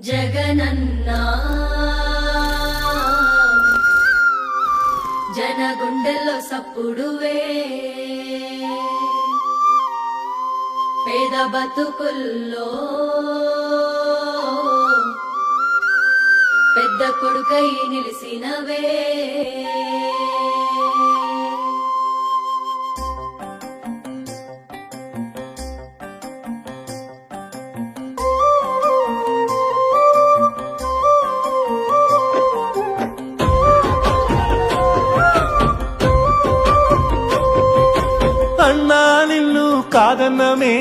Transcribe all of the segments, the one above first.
జగనన్నా. జనగుండెల్లో సప్పుడువే. పేద బతుకుల్లో పెద్ద కొడుకై నిలిసినవే. అన్నా నిన్ను కాదన్నమే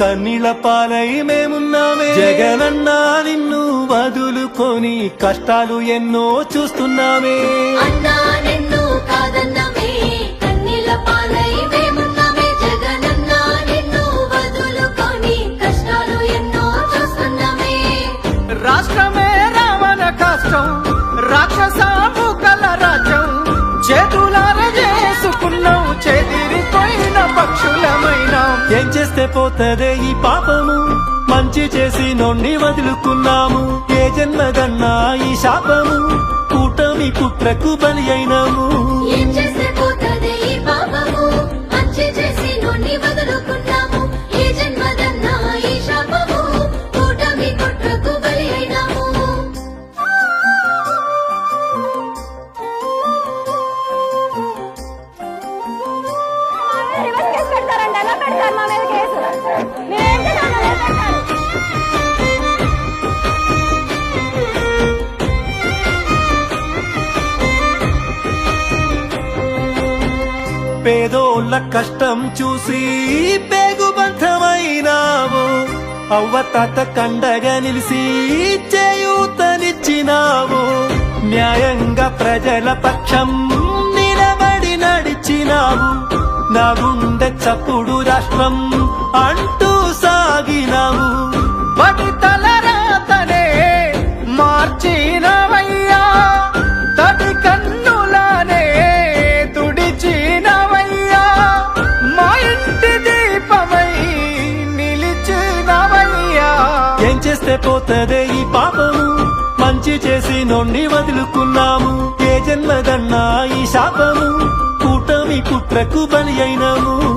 కన్నీళ్ళ పాలై మేమున్నామే. జగనన్నా నిన్ను వదులుకొని కష్టాలు ఎన్నో చూస్తున్నామే. అన్నా నిన్ను కాదన్నమే కన్నీళ్ళ పాలై మేమున్నమే. జగనన్నా నిన్ను వదులుకొని కష్టాలు ఎన్నో చూస్తున్నామే. రాష్ట్రమే రావణ కష్టం రాక్షస చేస్తే పోతదే ఈ పాపము. మంచి చేసి నొండి వదులుకున్నాము. ఏ జన్మదన్నా ఈ శాపము. కూటమి కుట్రకు బలి అయినాము. పేదోళ్ళ కష్టం చూసి పేగుబంధమైనావు అవ్వ తాత కండగా నిలిసి చేయూతనిచ్చినావు. న్యాయంగా ప్రజల పక్షం నిలబడి నడిచినావు. నా గుండె చప్పుడు రాష్ట్రం అంటూ పోతదే ఈ పాపము. మంచి చేసి నొండి వదులుకున్నాము. ఏ జన్మదన్నా ఈ శాపము. కూటమి కుట్రకు బలి అయినాము.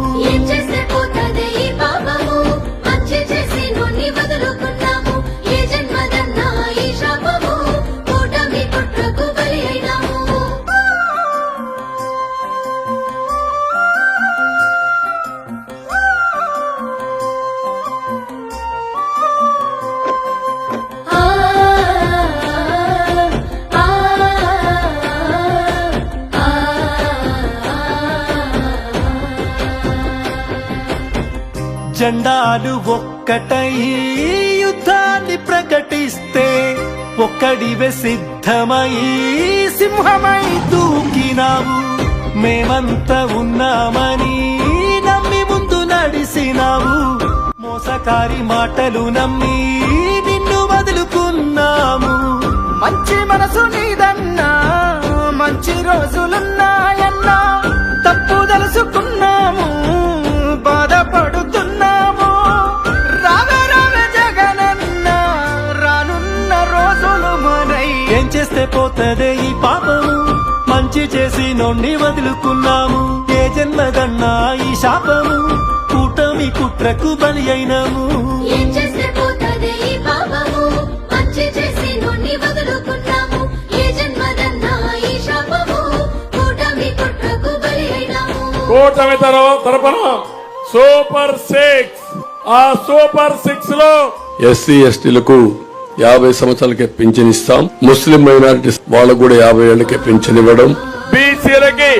జెండాలు ఒక్కటై యుద్ధాన్ని ప్రకటిస్తే ఒక్కడివే సిద్ధమై సింహమై దూకినావు. మేమంతా ఉన్నామని నమ్మి ముందు నడిసినావు. మోసకారి మాటలు నమ్మి నిన్ను వదులుకున్నాము. మంచి మనసు నీదన్నా మంచి రోజులున్నాయన్నా తప్పు తెలుసుకున్నాము. చేస్తే పోతదే ఈ పాపము. మంచి చేసి నొండి వదులుకున్నాము. ఏ జన్మదన్నా ఈ శాపము. కూటమి కుట్రకు బలి అయినాము. ఏం చేస్తే పోతదే ఈ పాపము. మంచి చేసి నుండి వదులుకున్నాము. ఏ జన్మదన్నా ఈ శాపము. కూటమి కుట్రకు బలి అయినాము. కూటమి తర- తరపున సూపర్ సిక్స్. ఆ సూపర్ సిక్స్లో ఎస్సీ ఎస్టీలకు యాభై సంవత్సరాలకే పింఛన్ ఇస్తాం ముస్లిం మైనారిటీస్ వాళ్ళకు కూడా యాభై ఏళ్ళకే పింఛన్ ఇవ్వడం బీసీలకి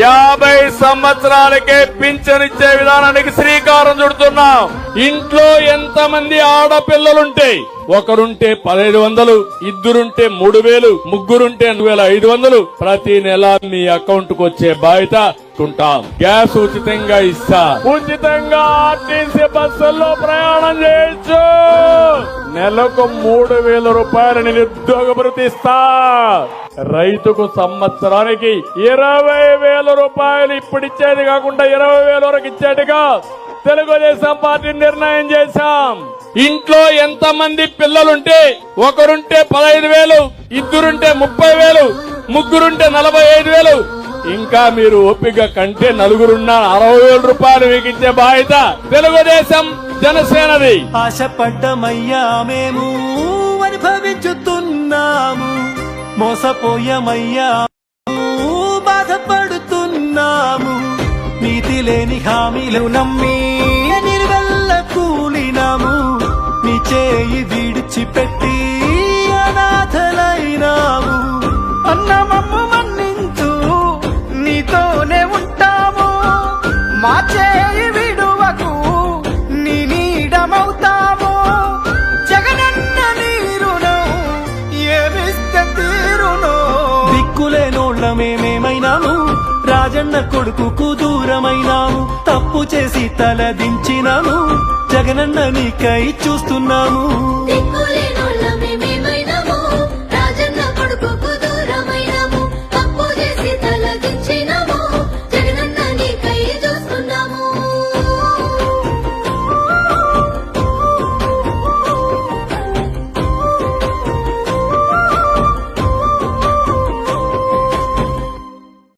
యాభై సంవత్సరాలకే పింఛనిచ్చే విధానానికి శ్రీకారం చుడుతున్నాం. ఇంట్లో ఎంత మంది ఆడపిల్లలుంటే ఒకరుంటే పదహైదు వందలు ఇద్దరుంటే మూడు వేలు ముగ్గురుంటే రెండు వేల ఐదు వందలు ప్రతి నెల మీ అకౌంట్కు వచ్చే బాధ్యత ఉంటాం గ్యాస్ ఉచితంగా ఇస్తా. ఉచితంగా ఆర్టీసీ బస్సుల్లో ప్రయాణం చేయొచ్చు. నెలకు మూడు వేల రూపాయల నిరుద్యోగ భృతి ఇస్తా రైతుకు సంవత్సరానికి ఇరవై వేల రూపాయలు ఇప్పుడు ఇచ్చేది కాకుండా ఇరవై వేల వరకు ఇచ్చేట్టుగా తెలుగుదేశం పార్టీ నిర్ణయం చేశాం. ఇంట్లో ఎంత మంది పిల్లలుంటే ఒకరుంటే పదహైదు వేలు ఇద్దరుంటే ముప్పై వేలు ముగ్గురుంటే నలభై ఐదు వేలు. ఇంకా మీరు ఓపిక కంటే నలుగురున్న అరవై వేల రూపాయలు మీకు ఇచ్చే బాధ్యత తెలుగుదేశం జనసేనది. ఆశపడ్డమయ్యా మేము అనుభవించుతున్నాము. మోసపోయమయ్యా బాధపడుతున్నాము. నీతి లేని హామీలు నమ్మి నిర్వెల్ల కూలినాము. నీ చేయి విడిచిపెట్టి అనాథలైనాము. అన్నమా జగన్న కొడుకుకు దూరమైనాము తప్పు చేసి తల దించినాము జగనన్న నీకై చూస్తున్నాము